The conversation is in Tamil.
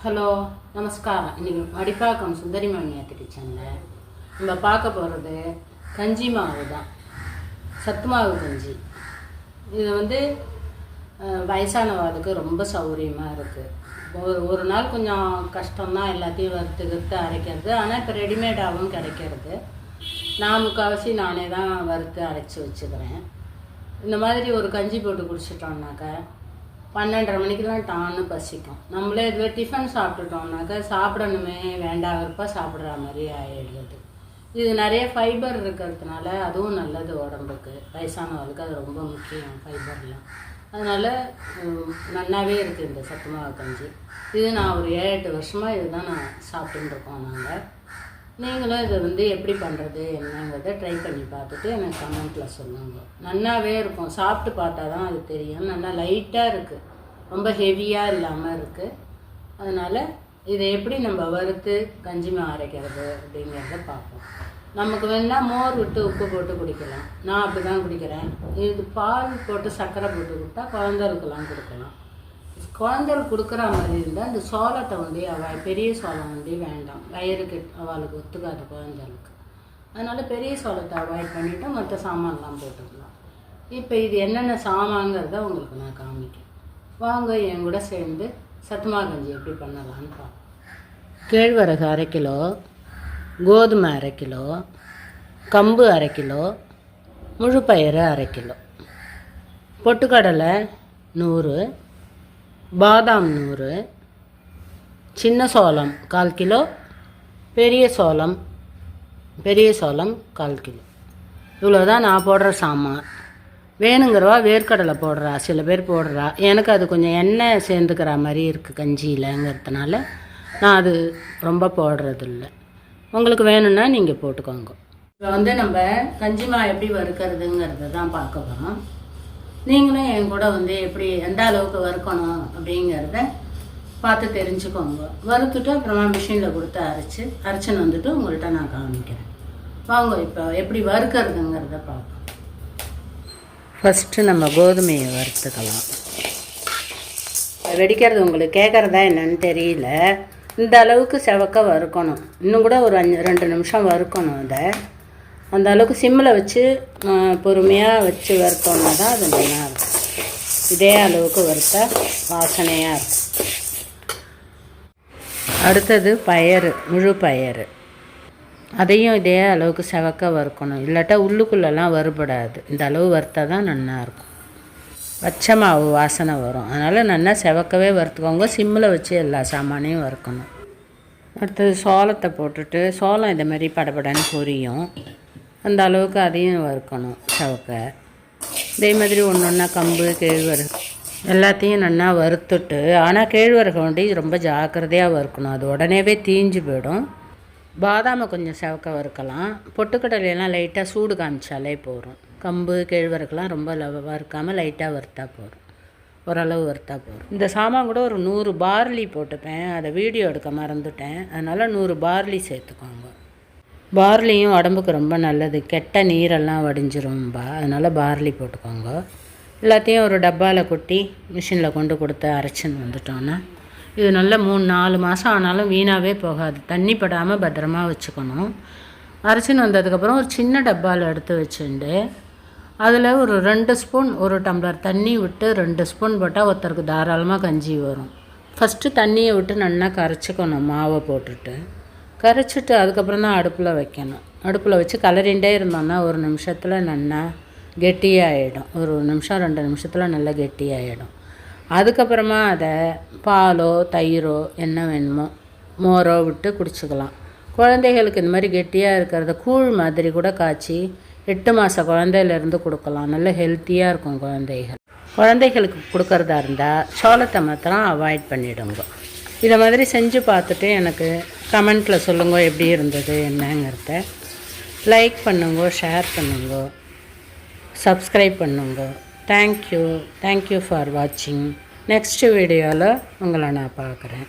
ஹலோ நமஸ்காரம். இன்றைக்கி மடிப்பாக்கம் சுந்தரி மாமியார் கிச்சனில் நம்ம பார்க்க போகிறது கஞ்சி மாவு தான். சத்து மாவு கஞ்சி. இது வந்து அஹ், வயசானவாளுக்கு ரொம்ப சௌகரியமாக இருக்குது ஒரு ஒரு நாள் கொஞ்சம் கஷ்டம்தான் எல்லாத்தையும் வறுத்து வறுத்து அரைக்கிறது. ஆனால் இப்போ ரெடிமேடாகவும் கிடைக்கிறது. நான் முக்கால்வாசி நானே தான் வறுத்து அரைச்சி வச்சுக்கிறேன். இந்த மாதிரி ஒரு கஞ்சி போட்டு குடிச்சிட்டோம்னாக்கா பன்னெண்டரை மணிக்கெல்லாம் டான்னு பசிக்கும். நம்மளே இதுவே டிஃபன் சாப்பிட்டுட்டோம்னாக்கா சாப்பிடணுமே வேண்டாம் வெறுப்பா சாப்பிட்ற மாதிரி ஆயிடுது இது நிறைய ஃபைபர் இருக்கிறதுனால அதுவும் நல்லது உடம்புக்கு. வயசானவர்களுக்கு அது ரொம்ப முக்கியம் ஃபைபர்லாம் அதனால் நல்லாவே இருக்குது இந்த சத்துமாவு கஞ்சி. இது நான் ஒரு ஏழு எட்டு வருஷமாக இதுதான் நான் சாப்பிட்டுன்னு இருக்கோம் நாங்கள் நீங்களும் இதை வந்து எப்படி பண்ணுறது என்னங்கிறத ட்ரை பண்ணி பார்த்துட்டு எனக்கு கமெண்ட்டில் சொல்லுங்க நல்லாவே இருக்கும். சாப்பிட்டு பார்த்தா தான் அது தெரியும். நல்லா லைட்டாக இருக்குது ரொம்ப ஹெவியாக இல்லாமல் இருக்குது அதனால் இதை எப்படி நம்ம வறுத்து கஞ்சிமா அரைக்கிறது அப்படிங்கிறத பார்ப்போம். நமக்கு வேணால் மோர் விட்டு உப்பு போட்டு குடிக்கலாம். நான் அப்படி தான் குடிக்கிறேன். இது பால் போட்டு சர்க்கரை போட்டு கொடுத்தா குழந்தைகளுக்கெல்லாம் கொடுக்கலாம். குழந்தைகள் கொடுக்குற மாதிரி இருந்தால் இந்த சோளத்தை வந்து அவள் பெரிய சோளம் வந்து வேண்டாம். வயிறுக்கு அவளுக்கு ஒத்துக்காது குழந்தைகளுக்கு. அதனால் பெரிய சோளத்தை அவாய்ட் பண்ணிவிட்டு மற்ற சாமான்லாம் போட்டுக்கலாம். இப்போ இது என்னென்ன சாமான்ங்கிறத உங்களுக்கு நான் காமிக்கிறேன். வாங்க என் கூட சேர்ந்து சத்துமா கஞ்சி எப்படி பண்ணலான்னு பார்ப்போம். கேழ்வரகு அரை கிலோ கோதுமை அரை கிலோ கம்பு அரை கிலோ முழு பயிறு அரை கிலோ. பொட்டுக்கடலை நூறு பாதாம் நூறு சின்ன சோளம் கால் கிலோ பெரிய சோளம் பெரிய சோளம் கால் கிலோ. இவ்வளோ தான் நான் போடுற சாமான். வேணுங்கிறவா வேர்க்கடலை போடுறா சில பேர் போடுறா. எனக்கு அது கொஞ்சம் எண்ணெய் சேர்ந்துக்கிற மாதிரி இருக்குது கஞ்சியிலங்கிறதுனால நான் அது ரொம்ப போடுறதில்ல. உங்களுக்கு வேணும்னா நீங்கள் போட்டுக்கோங்க. இப்போ வந்து நம்ம கஞ்சிமா எப்படி வறுக்கிறதுங்கிறத தான் பார்க்க போகிறோம் நீங்களும் என் கூட வந்து எப்படி எந்த அளவுக்கு வறுக்கணும் அப்படிங்கிறத பார்த்து தெரிஞ்சுக்கோங்க. வறுத்துட்டு அப்புறமா மிஷினில் கொடுத்து அரைச்சி அரைச்சின்னு வந்துட்டு உங்கள்கிட்ட நான் காமிக்கிறேன். வாங்க இப்போ எப்படி வறுக்கிறதுங்கிறத பார்ப்போம். ஃபஸ்ட்டு நம்ம கோதுமையை வறுத்துக்கலாம். வெடிக்கிறது உங்களுக்கு கேட்குறதா என்னன்னு தெரியல. இந்த அளவுக்கு செவக்க வறுக்கணும். இன்னும் கூட ஒரு அஞ்சு ரெண்டு நிமிஷம் வறுக்கணும் அதை. அந்த அளவுக்கு சிம்மில் வச்சு பொறுமையாக வச்சு வறுத்தோம்னா தான் அது நல்லா இருக்கும். இதே அளவுக்கு வறுத்த வாசனையாக இருக்கும். அடுத்தது பயறு முழு பயறு. அதையும் இதே அளவுக்கு செவக்க வறுக்கணும். இல்லாட்டா உள்ளுக்குள்ளெல்லாம் வறுபடாது. இந்த அளவு வறுத்தா தான் நல்லாயிருக்கும் பச்சை மாவு வாசனை வரும். அதனால் நல்லா செவக்கவே வறுத்துக்கோங்க. சிம்மில் வச்சு எல்லா சாமானையும் வறுக்கணும். அடுத்தது சோளத்தை போட்டுட்டு சோளம் இதை மாதிரி படபடன்னு பொரியும். அந்த அளவுக்கு அதையும் வறுக்கணும் சவக்க. இதே மாதிரி ஒன்று ஒன்றா கம்பு கேழ்வரகு எல்லாத்தையும் நல்லா வறுத்துட்டு ஆனால் கேழ்வரகு வண்டி ரொம்ப ஜாக்கிரதையாக வறுக்கணும். அது உடனேவே தீஞ்சு போயிடும். பாதாமை கொஞ்சம் செவக்க வறுக்கலாம். பொட்டுக்கடலையெல்லாம் லைட்டாக சூடு காமிச்சாலே போதும். கம்பு கேழ்வரகுலாம் ரொம்ப வறுக்காமல் லைட்டாக வறுத்தா போதும். ஓரளவு வறுத்தா போதும். இந்த சாமான் கூட ஒரு நூறு பார்லி போட்டுப்பேன். அதை வீடியோ எடுக்க மறந்துட்டேன். அதனால் நூறு பார்லி சேர்த்துக்கோங்க பார்லியும் உடம்புக்கு ரொம்ப நல்லது. கெட்ட நீரெல்லாம் வடிஞ்சிரும்பா அதனால் பார்லி போட்டுக்கோங்க. எல்லாத்தையும் ஒரு டப்பாவில் கொட்டி மிஷினில் கொண்டு கொடுத்து அரைச்சின்னு வந்துட்டோன்னா இது நல்ல மூணு நாலு மாதம் ஆனாலும் வீணாகவே போகாது. தண்ணி படாமல் பத்திரமா வச்சுக்கணும். அரைச்சின்னு வந்ததுக்கப்புறம் ஒரு சின்ன டப்பாவில் எடுத்து வச்சுண்டு அதில் ஒரு ரெண்டு ஸ்பூன் ஒரு டம்ளர் தண்ணி விட்டு ரெண்டு ஸ்பூன் போட்டால் ஒருத்தருக்கு தாராளமாக கஞ்சி வரும். ஃபஸ்ட்டு தண்ணியை விட்டு நல்லா கரைச்சிக்கணும் மாவை போட்டுட்டு. கரைச்சிட்டு அதுக்கப்புறம் தான் அடுப்பில் வைக்கணும். அடுப்பில் வச்சு கலரிண்டே இருந்தோம்னா ஒரு நிமிஷத்தில் நல்லா கெட்டியாகிடும் ஒரு நிமிஷம் ரெண்டு நிமிஷத்தில் நல்லா கெட்டியாகிடும் அதுக்கப்புறமா அதை பாலோ தயிரோ என்ன வேணுமோ மோரோ விட்டு குடிச்சிக்கலாம். குழந்தைகளுக்கு இந்த மாதிரி கெட்டியாக இருக்கிறத கூழ் மாதிரி கூட காய்ச்சி எட்டு மாத குழந்தையிலேருந்து கொடுக்கலாம். நல்ல ஹெல்த்தியாக இருக்கும் குழந்தைகள். குழந்தைகளுக்கு கொடுக்கறதா இருந்தால் சோளத்தை மாத்திரம் அவாய்ட் பண்ணிவிடுங்க இதை மாதிரி செஞ்சு பார்த்துட்டு எனக்கு கமெண்ட்டில் சொல்லுங்க எப்படி இருந்தது என்னங்கிறத லைக் பண்ணுங்க ஷேர் பண்ணுங்க சப்ஸ்கிரைப் பண்ணுங்க. Thank you thank you for வாட்சிங் நெக்ஸ்ட் வீடியோவில் உங்களை நான் பார்க்குறேன்.